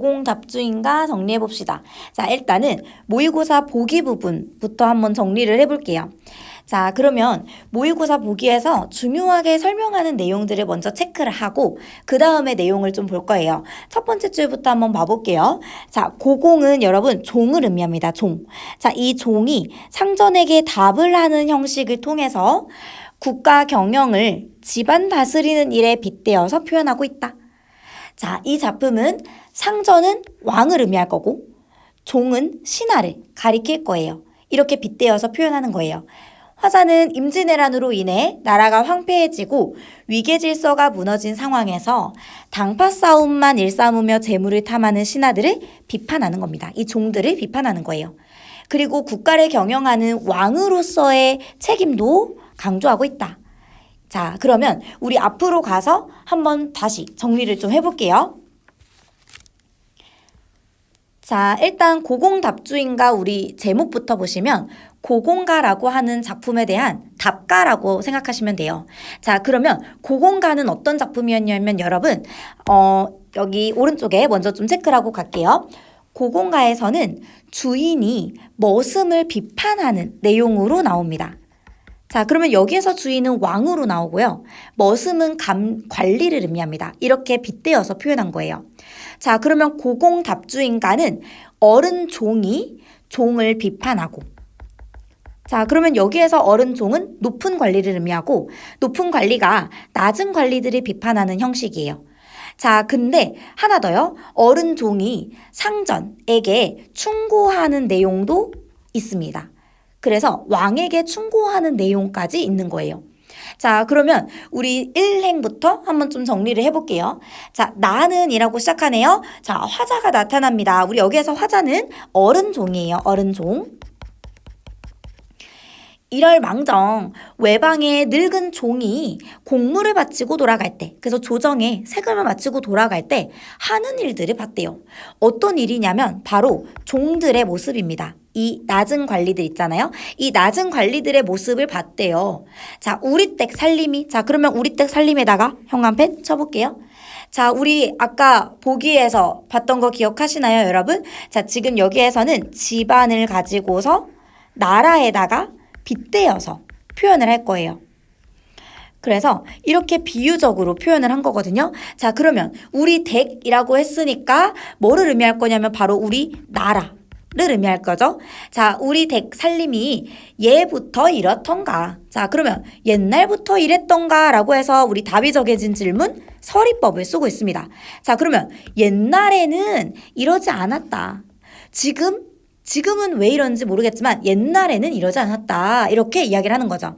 고공답주인가 정리해 봅시다. 자, 일단은 모의고사 보기 부분부터 한번 정리를 해 볼게요. 자, 그러면 모의고사 보기에서 중요하게 설명하는 내용들을 먼저 체크를 하고 그 다음에 내용을 좀 볼 거예요. 첫 번째 줄부터 한번 봐볼게요. 자, 고공은 여러분 종을 의미합니다. 종. 자, 이 종이 상전에게 답을 하는 형식을 통해서 국가 경영을 집안 다스리는 일에 빗대어서 표현하고 있다. 자, 이 작품은 상전은 왕을 의미할 거고 종은 신하를 가리킬 거예요. 이렇게 빗대어서 표현하는 거예요. 화자는 임진왜란으로 인해 나라가 황폐해지고 위계 질서가 무너진 상황에서 당파 싸움만 일삼으며 재물을 탐하는 신하들을 비판하는 겁니다. 이 종들을 비판하는 거예요. 그리고 국가를 경영하는 왕으로서의 책임도 강조하고 있다. 자, 그러면 우리 앞으로 가서 한번 다시 정리를 좀 해볼게요. 자, 일단 고공답주인가 우리 제목부터 보시면 고공가라고 하는 작품에 대한 답가라고 생각하시면 돼요. 자, 그러면 고공가는 어떤 작품이었냐면 여러분, 어, 여기 오른쪽에 먼저 좀 체크를 하고 갈게요. 고공가에서는 주인이 머슴을 비판하는 내용으로 나옵니다. 자, 그러면 여기에서 주인은 왕으로 나오고요. 머슴은 감, 관리를 의미합니다. 이렇게 빗대어서 표현한 거예요. 자, 그러면 고공답주인가는 어른 종이 종을 비판하고 자, 그러면 여기에서 어른 종은 높은 관리를 의미하고 높은 관리가 낮은 관리들을 비판하는 형식이에요. 자, 근데 하나 더요. 어른 종이 상전에게 충고하는 내용도 있습니다. 그래서 왕에게 충고하는 내용까지 있는 거예요. 자, 그러면 우리 1행부터 한번 좀 정리를 해볼게요. 자, 나는 이라고 시작하네요. 자, 화자가 나타납니다. 우리 여기에서 화자는 어른종이에요. 어른종. 이럴 망정 외방의 늙은 종이 공물을 바치고 돌아갈 때 그래서 조정에 세금을 바치고 돌아갈 때 하는 일들을 봤대요. 어떤 일이냐면 바로 종들의 모습입니다. 이 낮은 관리들 있잖아요. 이 낮은 관리들의 모습을 봤대요. 자, 우리 댁 살림이 자, 그러면 우리 댁 살림에다가 형광펜 쳐볼게요. 자, 우리 아까 보기에서 봤던 거 기억하시나요, 여러분? 자, 지금 여기에서는 집안을 가지고서 나라에다가 빗대어서 표현을 할 거예요. 그래서 이렇게 비유적으로 표현을 한 거거든요. 자, 그러면 우리 댁이라고 했으니까 뭐를 의미할 거냐면 바로 우리 나라. 를 의미할 거죠. 자, 우리 댁 살림이 예부터 이렇던가. 자, 그러면 옛날부터 이랬던가 라고 해서 우리 답이 적해진 질문 서리법을 쓰고 있습니다. 자, 그러면 옛날에는 이러지 않았다. 지금 지금은 왜 이런지 모르겠지만 옛날에는 이러지 않았다. 이렇게 이야기를 하는 거죠.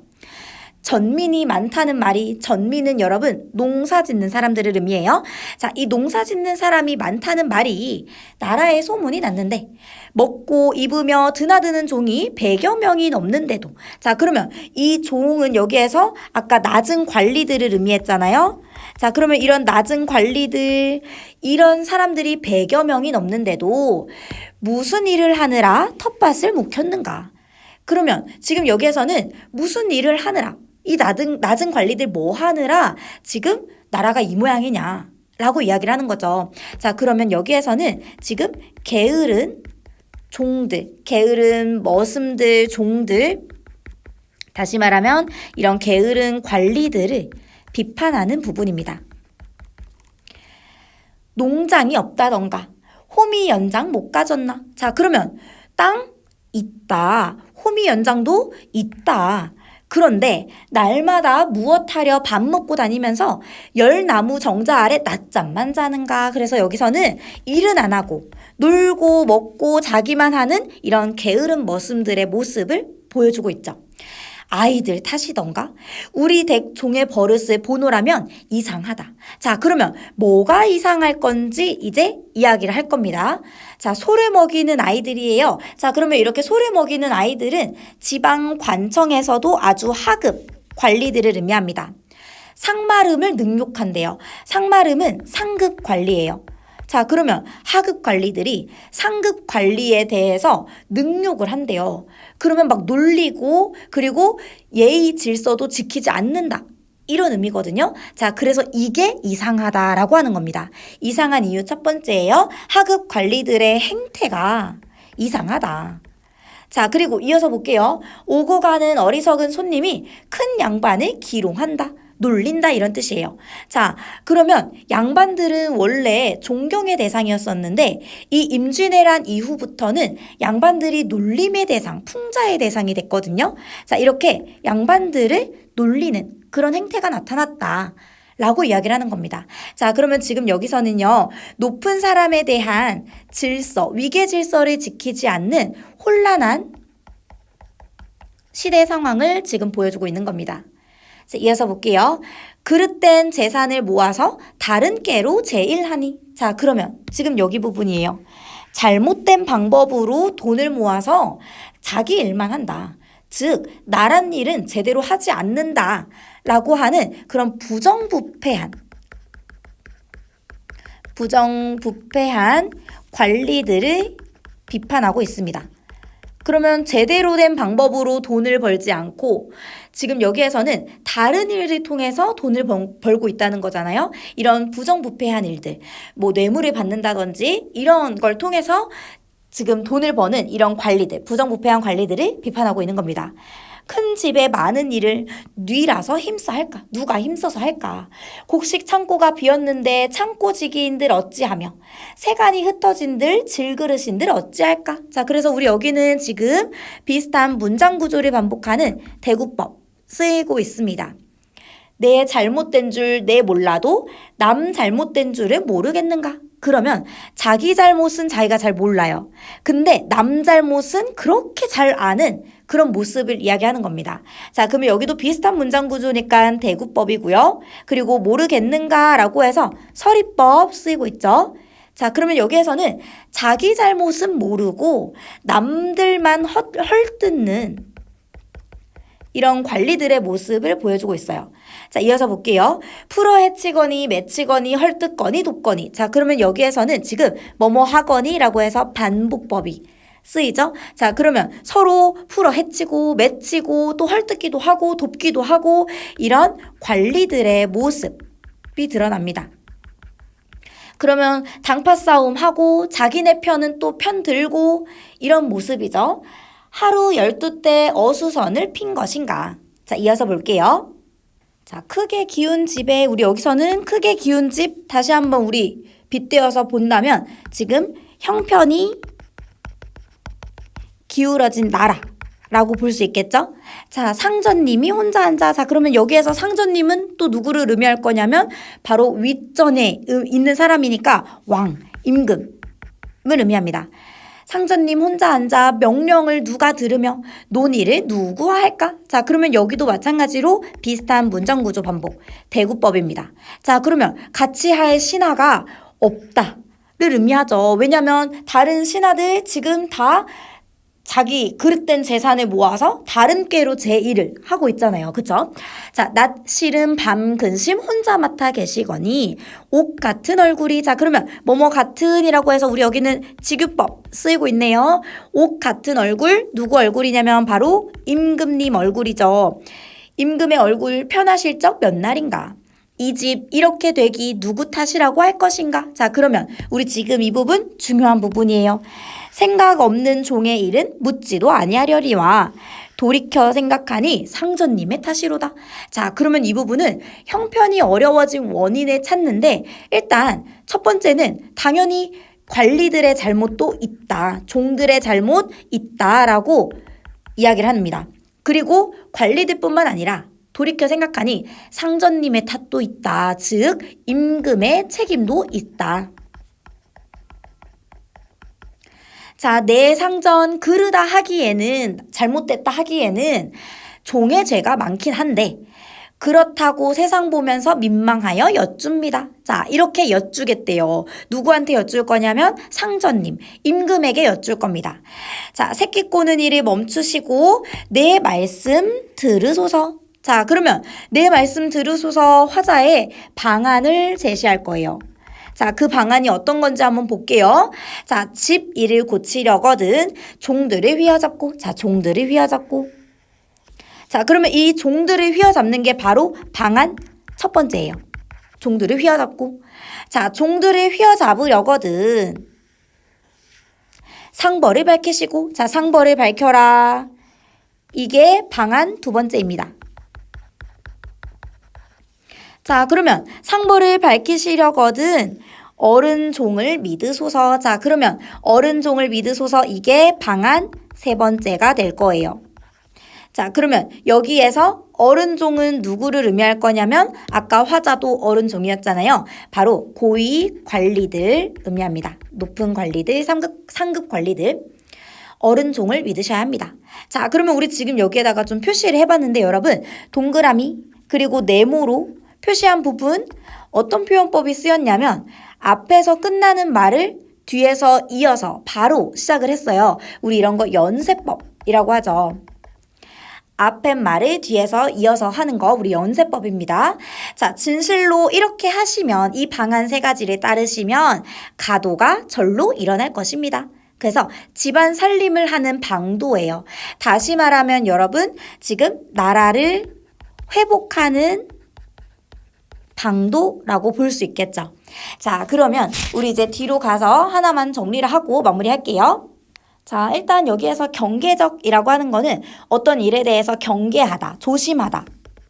전민이 많다는 말이 전민은 여러분 농사 짓는 사람들을 의미해요. 자, 이 농사 짓는 사람이 많다는 말이 나라에 소문이 났는데 먹고 입으며 드나드는 종이 100여 명이 넘는데도 자, 그러면 이 종은 여기에서 아까 낮은 관리들을 의미했잖아요. 자, 그러면 이런 낮은 관리들 이런 사람들이 100여 명이 넘는데도 무슨 일을 하느라 텃밭을 묵혔는가? 그러면 지금 여기에서는 무슨 일을 하느라 이 낮은, 낮은 관리들 뭐 하느라 지금 나라가 이 모양이냐 라고 이야기를 하는 거죠. 자, 그러면 여기에서는 지금 게으른 종들, 게으른 머슴들, 종들, 다시 말하면 이런 게으른 관리들을 비판하는 부분입니다. 농장이 없다던가, 호미 연장 못 가졌나? 자, 그러면 땅 있다. 호미 연장도 있다. 그런데 날마다 무엇하려 밥 먹고 다니면서 열나무 정자 아래 낮잠만 자는가. 그래서 여기서는 일은 안 하고 놀고 먹고 자기만 하는 이런 게으른 머슴들의 모습을 보여주고 있죠. 아이들 탓이던가? 우리 댁 종의 버릇을 보노라면 이상하다. 자, 그러면 뭐가 이상할 건지 이제 이야기를 할 겁니다. 자, 소를 먹이는 아이들이에요. 자, 그러면 이렇게 소를 먹이는 아이들은 지방 관청에서도 아주 하급 관리들을 의미합니다. 상마름을 능욕한대요. 상마름은 상급 관리예요. 자, 그러면 하급 관리들이 상급 관리에 대해서 능욕을 한대요. 그러면 막 놀리고, 그리고 예의 질서도 지키지 않는다. 이런 의미거든요. 자, 그래서 이게 이상하다라고 하는 겁니다. 이상한 이유 첫 번째예요. 하급 관리들의 행태가 이상하다. 자, 그리고 이어서 볼게요. 오고 가는 어리석은 손님이 큰 양반을 기롱한다. 놀린다 이런 뜻이에요. 자, 그러면 양반들은 원래 존경의 대상이었었는데 이 임진왜란 이후부터는 양반들이 놀림의 대상, 풍자의 대상이 됐거든요. 자, 이렇게 양반들을 놀리는 그런 행태가 나타났다. 라고 이야기를 하는 겁니다. 자, 그러면 지금 여기서는요, 높은 사람에 대한 질서, 위계 질서를 지키지 않는 혼란한 시대 상황을 지금 보여주고 있는 겁니다. 자, 이어서 볼게요. 그릇된 재산을 모아서 다른 깨로 제일하니. 자, 그러면 지금 여기 부분이에요. 잘못된 방법으로 돈을 모아서 자기 일만 한다. 즉, 나란 일은 제대로 하지 않는다. 라고 하는 그런 부정부패한, 부정부패한 관리들을 비판하고 있습니다. 그러면 제대로 된 방법으로 돈을 벌지 않고 지금 여기에서는 다른 일을 통해서 돈을 벌, 벌고 있다는 거잖아요. 이런 부정부패한 일들, 뭐 뇌물을 받는다든지 이런 걸 통해서 지금 돈을 버는 이런 관리들, 부정부패한 관리들을 비판하고 있는 겁니다. 큰 집에 많은 일을 뉘라서 힘써 할까? 누가 힘써서 할까? 곡식 창고가 비었는데 창고 지기인들 어찌하며 세간이 흩어진들 질그릇인들 어찌할까? 자, 그래서 우리 여기는 지금 비슷한 문장 구조를 반복하는 대구법 쓰이고 있습니다. 내 잘못된 줄 내 몰라도 남 잘못된 줄을 모르겠는가? 그러면 자기 잘못은 자기가 잘 몰라요. 근데 남 잘못은 그렇게 잘 아는 그런 모습을 이야기하는 겁니다. 자, 그러면 여기도 비슷한 문장 구조니까 대구법이고요. 그리고 모르겠는가라고 해서 서리법 쓰이고 있죠. 자, 그러면 여기에서는 자기 잘못은 모르고 남들만 헛, 헐뜯는 이런 관리들의 모습을 보여주고 있어요. 자, 이어서 볼게요. 풀어 헤치거니, 맺히거니, 헐뜯거니, 돕거니. 자, 그러면 여기에서는 지금 뭐뭐 하거니라고 해서 반복법이 쓰이죠? 자, 그러면 서로 풀어 헤치고, 맺히고, 또 헐뜯기도 하고, 돕기도 하고, 이런 관리들의 모습이 드러납니다. 그러면 당파 싸움 하고, 자기네 편은 또 편 들고, 이런 모습이죠. 하루 열두 때 어수선을 핀 것인가? 자, 이어서 볼게요. 자, 크게 기운 집에 우리 여기서는 크게 기운 집 다시 한번 우리 빗대어서 본다면 지금 형편이 기울어진 나라 라고 볼 수 있겠죠? 자, 상전님이 혼자 앉아. 자, 그러면 여기에서 상전님은 또 누구를 의미할 거냐면 바로 윗전에 있는 사람이니까 왕, 임금을 의미합니다. 상전님 혼자 앉아 명령을 누가 들으며 논의를 누구와 할까? 자, 그러면 여기도 마찬가지로 비슷한 문장 구조 반복. 대구법입니다. 자, 그러면 같이 할 신하가 없다 를 의미하죠. 왜냐면 다른 신하들 지금 다 자기 그릇된 재산을 모아서 다른 꾀로 제1을 하고 있잖아요. 그쵸? 자, 낮 시름 밤 근심 혼자 맡아 계시거니 옥 같은 얼굴이 자 그러면 뭐뭐 같은이라고 해서 우리 여기는 직유법 쓰이고 있네요. 옥 같은 얼굴 누구 얼굴이냐면 바로 임금님 얼굴이죠. 임금의 얼굴 편하실 적 몇 날인가? 이 집 이렇게 되기 누구 탓이라고 할 것인가? 자, 그러면 우리 지금 이 부분 중요한 부분이에요. 생각 없는 종의 일은 묻지도 아니하려리와 돌이켜 생각하니 상전님의 탓이로다. 자, 그러면 이 부분은 형편이 어려워진 원인을 찾는데 일단 첫 번째는 당연히 관리들의 잘못도 있다. 종들의 잘못 있다라고 이야기를 합니다. 그리고 관리들뿐만 아니라 돌이켜 생각하니 상전님의 탓도 있다. 즉, 임금의 책임도 있다. 자, 내 상전 그르다 하기에는, 잘못됐다 하기에는 종의 죄가 많긴 한데, 그렇다고 세상 보면서 민망하여 여쭙니다. 자, 이렇게 여쭈겠대요. 누구한테 여쭐 거냐면 상전님, 임금에게 여쭐 겁니다. 자, 새끼 꼬는 일을 멈추시고 내 말씀 들으소서. 자, 그러면 내 말씀 들으소서 화자의 방안을 제시할 거예요. 자, 그 방안이 어떤 건지 한번 볼게요. 자, 집 일을 고치려거든 종들을 휘어잡고, 자, 종들을 휘어잡고. 자, 그러면 이 종들을 휘어잡는 게 바로 방안 첫 번째예요. 종들을 휘어잡고. 자, 종들을 휘어잡으려거든. 상벌을 밝히시고, 자, 상벌을 밝혀라. 이게 방안 두 번째입니다. 자, 그러면 상벌을 밝히시려거든. 어른 종을 믿으소서. 자, 그러면 어른 종을 믿으소서. 이게 방안 세 번째가 될 거예요. 자, 그러면 여기에서 어른 종은 누구를 의미할 거냐면 아까 화자도 어른 종이었잖아요. 바로 고위 관리들 의미합니다. 높은 관리들, 상급, 상급 관리들. 어른 종을 믿으셔야 합니다. 자, 그러면 우리 지금 여기에다가 좀 표시를 해봤는데 여러분, 동그라미, 그리고 네모로 표시한 부분 어떤 표현법이 쓰였냐면 앞에서 끝나는 말을 뒤에서 이어서 바로 시작을 했어요. 우리 이런 거 연세법이라고 하죠. 앞에 말을 뒤에서 이어서 하는 거 우리 연세법입니다. 자, 진실로 이렇게 하시면 이 방안 세 가지를 따르시면 가도가 절로 일어날 것입니다. 그래서 집안 살림을 하는 방도예요. 다시 말하면 여러분 지금 나라를 회복하는 방도라고 볼 수 있겠죠. 자, 그러면 우리 이제 뒤로 가서 하나만 정리를 하고 마무리할게요. 자, 일단 여기에서 경계적이라고 하는 거는 어떤 일에 대해서 경계하다, 조심하다.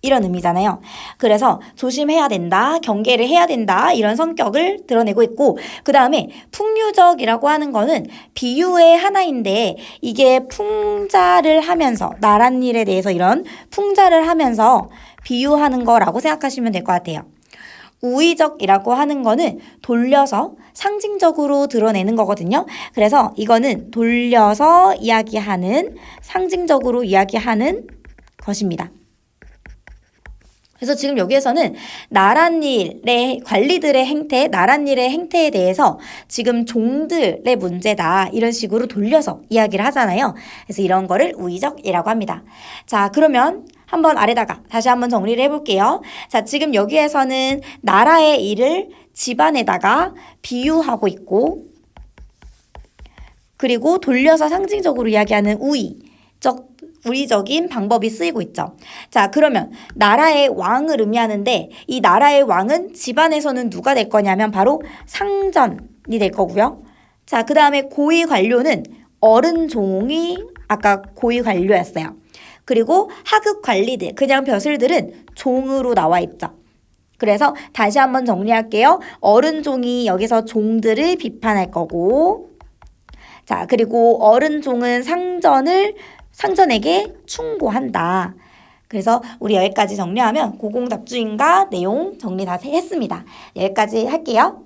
이런 의미잖아요. 그래서 조심해야 된다, 경계를 해야 된다, 이런 성격을 드러내고 있고, 그 다음에 풍류적이라고 하는 거는 비유의 하나인데, 이게 풍자를 하면서, 나란 일에 대해서 이런 풍자를 하면서 비유하는 거라고 생각하시면 될 것 같아요. 우의적이라고 하는 거는 돌려서 상징적으로 드러내는 거거든요. 그래서 이거는 돌려서 이야기하는 상징적으로 이야기하는 것입니다. 그래서 지금 여기에서는 나란 일의 관리들의 행태, 나란 일의 행태에 대해서 지금 종들의 문제다 이런 식으로 돌려서 이야기를 하잖아요. 그래서 이런 거를 우의적이라고 합니다. 자, 그러면 한번 아래다가 다시 한번 정리를 해볼게요. 자, 지금 여기에서는 나라의 일을 집안에다가 비유하고 있고, 그리고 돌려서 상징적으로 이야기하는 우의적, 우의적인 방법이 쓰이고 있죠. 자, 그러면 나라의 왕을 의미하는데 이 나라의 왕은 집안에서는 누가 될 거냐면 바로 상전이 될 거고요. 자, 그 다음에 고위 관료는 어른 종이 아까 고위 관료였어요. 그리고 하급 관리들, 그냥 벼슬들은 종으로 나와 있죠. 그래서 다시 한번 정리할게요. 어른 종이 여기서 종들을 비판할 거고, 자, 그리고 어른 종은 상전을 상전에게 충고한다. 그래서 우리 여기까지 정리하면 고공답주인가 내용 정리 다 했습니다. 여기까지 할게요.